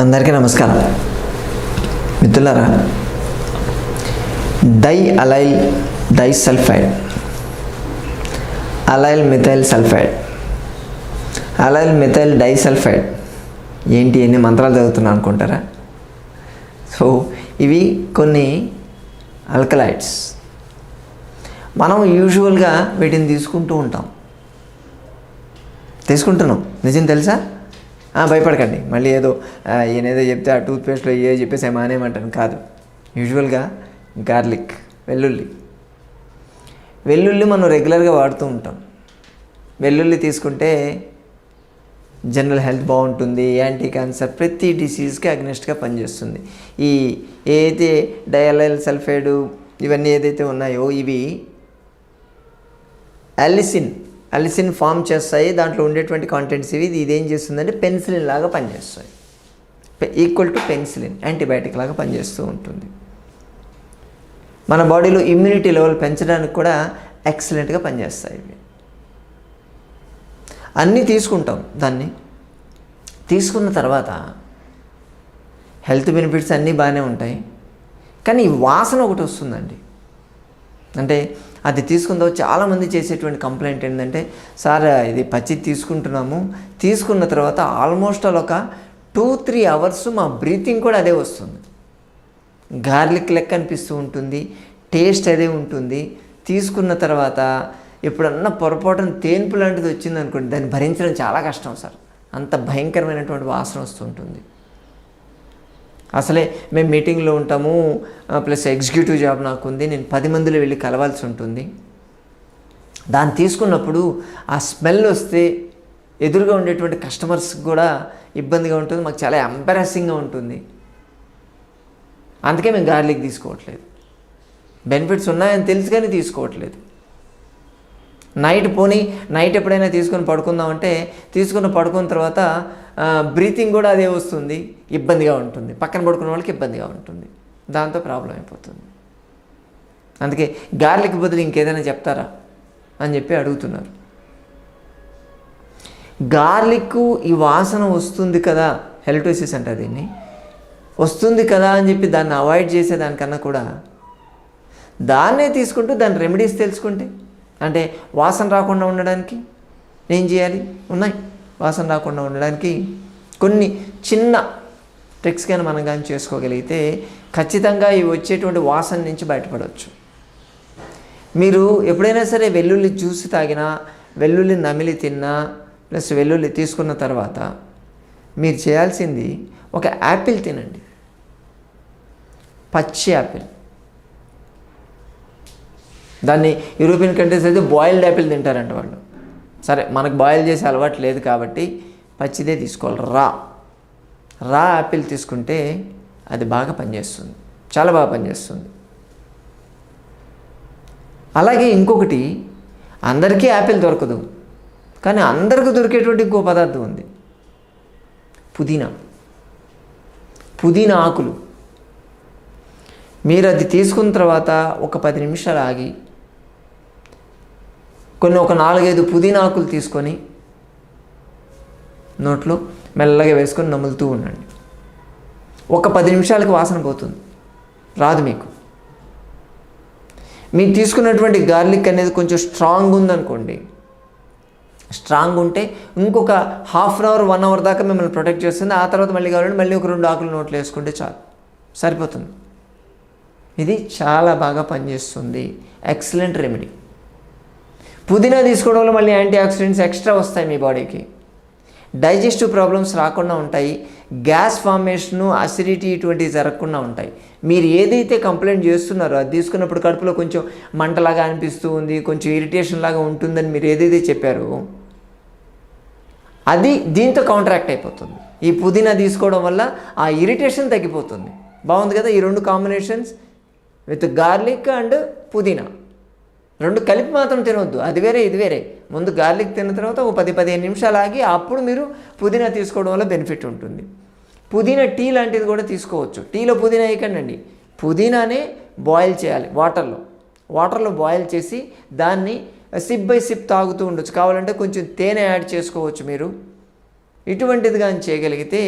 అందరికీ నమస్కారం. మిత్రులారా di allyl di sulphide allyl methyl sulphide. Allyl methyl di sulphide ఏంటి ఎన్ని మంత్రాలు చదువుతున్నా అనుకుంటారా? సో ఇవి కొన్ని అల్కలైడ్స్ మనం యూజువల్గా వీటిని తీసుకుంటూ ఉంటాం. తీసుకుంటున్నాం. నిజం తెలుసా? భయపడకండి. మళ్ళీ ఏదో ఈయన ఏదో చెప్తే ఆ టూత్పేస్ట్లో ఏ చెప్పేసి ఏమో మానేమంటాను కాదు. యూజువల్గా గార్లిక్ వెల్లుల్లి. వెల్లుల్లి మనం రెగ్యులర్గా వాడుతూ ఉంటాం. వెల్లుల్లి తీసుకుంటే జనరల్ హెల్త్ బాగుంటుంది యాంటీ క్యాన్సర్ ప్రతి డిసీజ్కి అగ్నెస్ట్గా పనిచేస్తుంది. ఈ ఏదైతే డయాలైల్ సల్ఫైడ్ ఇవన్నీ ఏదైతే ఉన్నాయో ఇవి అలిసిన్ అలిసిన్ ఫామ్ చేస్తాయి దాంట్లో ఉండేటువంటి కాంటెంట్స్ ఇవి ఇది ఏం చేస్తుందంటే పెన్సిలిన్ లాగా పనిచేస్తాయి. ఈక్వల్ టు పెన్సిలిన్ యాంటీబయాటిక్ లాగా పనిచేస్తూ ఉంటుంది. మన బాడీలో ఇమ్యూనిటీ లెవెల్ పెంచడానికి కూడా ఎక్సలెంట్గా పనిచేస్తాయి ఇవి. అన్నీ తీసుకుంటాం దాన్ని. తీసుకున్న తర్వాత హెల్త్ బెనిఫిట్స్ అన్నీ బాగానే ఉంటాయి. కానీ ఈ వాసన ఒకటి వస్తుందండి. అంటే అది తీసుకుందో చాలామంది చేసేటువంటి కంప్లైంట్ ఏంటంటే సార్ ఇది పచ్చి తీసుకుంటున్నాము. తీసుకున్న తర్వాత ఆల్మోస్ట్ ఆల్ ఒక టూ త్రీ అవర్స్ మా బ్రీతింగ్ కూడా అదే వస్తుంది. గార్లిక్ లెక్క అనిపిస్తూ ఉంటుంది టేస్ట్ అదే ఉంటుంది. తీసుకున్న తర్వాత ఎప్పుడన్నా పొరపాటున తేన్పు లాంటిది వచ్చింది అనుకోండి దాన్ని భరించడం చాలా కష్టం సార్. అంత భయంకరమైనటువంటి వాసన వస్తుంటుంది అసలే మేము మీటింగ్లో ఉంటాము ప్లస్ ఎగ్జిక్యూటివ్ జాబ్ నాకు ఉంది నేను పది మందిలో వెళ్ళి కలవాల్సి ఉంటుంది. దాన్ని తీసుకున్నప్పుడు ఆ స్మెల్ వస్తే ఎదురుగా ఉండేటువంటి కస్టమర్స్కి కూడా ఇబ్బందిగా ఉంటుంది మాకు చాలా ఎంబరాసింగ్గా ఉంటుంది. అందుకే మేము గార్లిక్ తీసుకోవట్లేదు. బెనిఫిట్స్ ఉన్నాయని తెలుసు కానీ తీసుకోవట్లేదు. నైట్ పోనీ నైట్ ఎప్పుడైనా తీసుకొని పడుకుందామంటే తీసుకుని పడుకున్న తర్వాత బ్రీతింగ్ కూడా అదే వస్తుంది ఇబ్బందిగా ఉంటుంది. పక్కన పడుకున్న వాళ్ళకి ఇబ్బందిగా ఉంటుంది. దాంతో ప్రాబ్లం అయిపోతుంది. అందుకే గార్లిక్ బదులు ఇంకేదైనా చెప్తారా అని చెప్పి అడుగుతున్నారు. గార్లిక్ ఈ వాసన వస్తుంది కదా హెల్టోసిస్ అంట దీన్ని. వస్తుంది కదా అని చెప్పి దాన్ని అవాయిడ్ చేసేదానికన్నా కూడా దాన్నే తీసుకుంటూ దాని రెమెడీస్ తెలుసుకుంటే అంటే వాసన రాకుండా ఉండడానికి ఏం చేయాలి? ఉన్నాయి. వాసన రాకుండా ఉండడానికి కొన్ని చిన్న ట్రిక్స్ కానీ మనం కానీ చేసుకోగలిగితే ఖచ్చితంగా ఇవి వచ్చేటువంటి వాసన నుంచి బయటపడవచ్చు. మీరు ఎప్పుడైనా సరే వెల్లుల్లి జ్యూస్ తాగినా వెల్లుల్లి నమిలి తిన్నా ప్లస్ వెల్లుల్లి తీసుకున్న తర్వాత మీరు చేయాల్సింది ఒక యాపిల్ తినండి. పచ్చి యాపిల్. దాన్ని యూరోపియన్ కంట్రీస్ అయితే బాయిల్డ్ యాపిల్ తింటారంట వాళ్ళు. సరే మనకు బాయిల్ చేసే అలవాటు లేదు కాబట్టి పచ్చిదే తీసుకోవాలి. రా. రా యాపిల్ తీసుకుంటే అది బాగా పనిచేస్తుంది. చాలా బాగా పనిచేస్తుంది. అలాగే ఇంకొకటి అందరికీ యాపిల్ దొరకదు. కానీ అందరికీ దొరికేటువంటి ఇంకో పదార్థం ఉంది. పుదీనా. పుదీనా ఆకులు. మీరు అది తీసుకున్న తర్వాత ఒక పది నిమిషాలు ఆగి కొన్ని ఒక నాలుగైదు పుదీనా ఆకులు తీసుకొని నోట్లో మెల్లగా వేసుకొని నములుతూ ఉండండి. ఒక పది నిమిషాలకు వాసన పోతుంది. రాదు మీకు. మీరు తీసుకున్నటువంటి గార్లిక్ అనేది కొంచెం స్ట్రాంగ్ ఉందనుకోండి. స్ట్రాంగ్ ఉంటే ఇంకొక half an hour one hour దాకా మిమ్మల్ని ప్రొటెక్ట్ చేస్తుంది. ఆ తర్వాత మళ్ళీ కావాలంటే మళ్ళీ ఒక రెండు ఆకులు నోట్లు వేసుకుంటే చాలు. సరిపోతుంది. ఇది చాలా బాగా పనిచేస్తుంది. Excellent remedy. పుదీనా తీసుకోవడం వల్ల మళ్ళీ యాంటీ ఆక్సిడెంట్స్ ఎక్స్ట్రా వస్తాయి మీ బాడీకి. డైజెస్టివ్ ప్రాబ్లమ్స్ రాకుండా ఉంటాయి. గ్యాస్ ఫార్మేషను అసిడిటీ ఇటువంటివి జరగకుండా ఉంటాయి. మీరు ఏదైతే కంప్లైంట్ చేస్తున్నారో అది తీసుకున్నప్పుడు కడుపులో కొంచెం మంటలాగా అనిపిస్తూ ఉంది కొంచెం ఇరిటేషన్ లాగా ఉంటుందని మీరు ఏదైతే చెప్పారో అది దీంతో కాంట్రాక్ట్ అయిపోతుంది. ఈ పుదీనా తీసుకోవడం వల్ల ఆ ఇరిటేషన్ తగ్గిపోతుంది. బాగుంది కదా ఈ రెండు కాంబినేషన్స్ విత్ గార్లిక్ అండ్ పుదీనా. రెండు కలిపి మాత్రం తినవద్దు అది వేరే ఇది వేరే. ముందు గార్లిక్ తిన్న తర్వాత ఒక పది పదిహేను నిమిషాలు ఆగి అప్పుడు మీరు పుదీనా తీసుకోవడం వల్ల బెనిఫిట్ ఉంటుంది. పుదీనా టీ లాంటిది కూడా తీసుకోవచ్చు. టీలో పుదీనా వేయకండి పుదీనానే బాయిల్ చేయాలి వాటర్లో. వాటర్లో బాయిల్ చేసి దాన్ని సిప్ బై సిప్ తాగుతూ ఉండొచ్చు. కావాలంటే కొంచెం తేనె యాడ్ చేసుకోవచ్చు మీరు. ఇటువంటిది కానీ చేయగలిగితే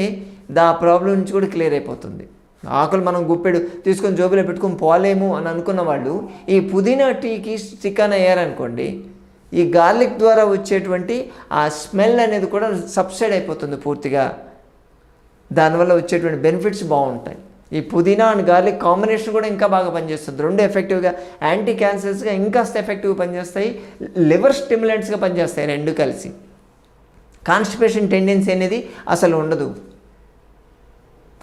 దా ప్రాబ్లం నుంచి కూడా క్లియర్ అయిపోతుంది. ఆకులు మనం గుప్పెడు తీసుకొని జోబులో పెట్టుకొని పోలేము అని అనుకున్న వాళ్ళు ఈ పుదీనా టీకి చికెన్ అయ్యారనుకోండి ఈ గార్లిక్ ద్వారా వచ్చేటువంటి ఆ స్మెల్ అనేది కూడా సబ్సైడ్ అయిపోతుంది పూర్తిగా. దానివల్ల వచ్చేటువంటి బెనిఫిట్స్ బాగుంటాయి. ఈ పుదీనా అండ్ గార్లిక్ కాంబినేషన్ కూడా ఇంకా బాగా పనిచేస్తుంది. రెండు ఎఫెక్టివ్గా యాంటీ క్యాన్సర్స్గా ఇంకాస్త ఎఫెక్టివ్గా పనిచేస్తాయి. లివర్ స్టిమ్యులెంట్స్గా పనిచేస్తాయి రెండు కలిసి. కాన్స్టిపేషన్ టెండెన్సీ అనేది అసలు ఉండదు.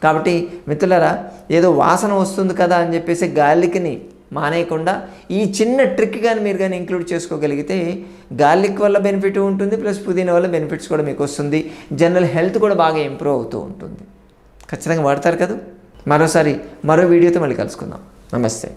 కాబట్టి మిత్రులరా ఏదో వాసన వస్తుంది కదా అని చెప్పేసి గార్లిక్ని మానేయకుండా ఈ చిన్న ట్రిక్ కానీ మీరు కానీ ఇంక్లూడ్ చేసుకోగలిగితే గార్లిక్ వల్ల బెనిఫిట్ ఉంటుంది ప్లస్ పుదీనా వల్ల బెనిఫిట్స్ కూడా మీకు వస్తుంది. జనరల్ హెల్త్ కూడా బాగా ఇంప్రూవ్ అవుతూ ఉంటుంది. ఖచ్చితంగా వాడతారు కదా? మరోసారి మరో వీడియోతో మళ్ళీ కలుసుకుందాం. నమస్తే.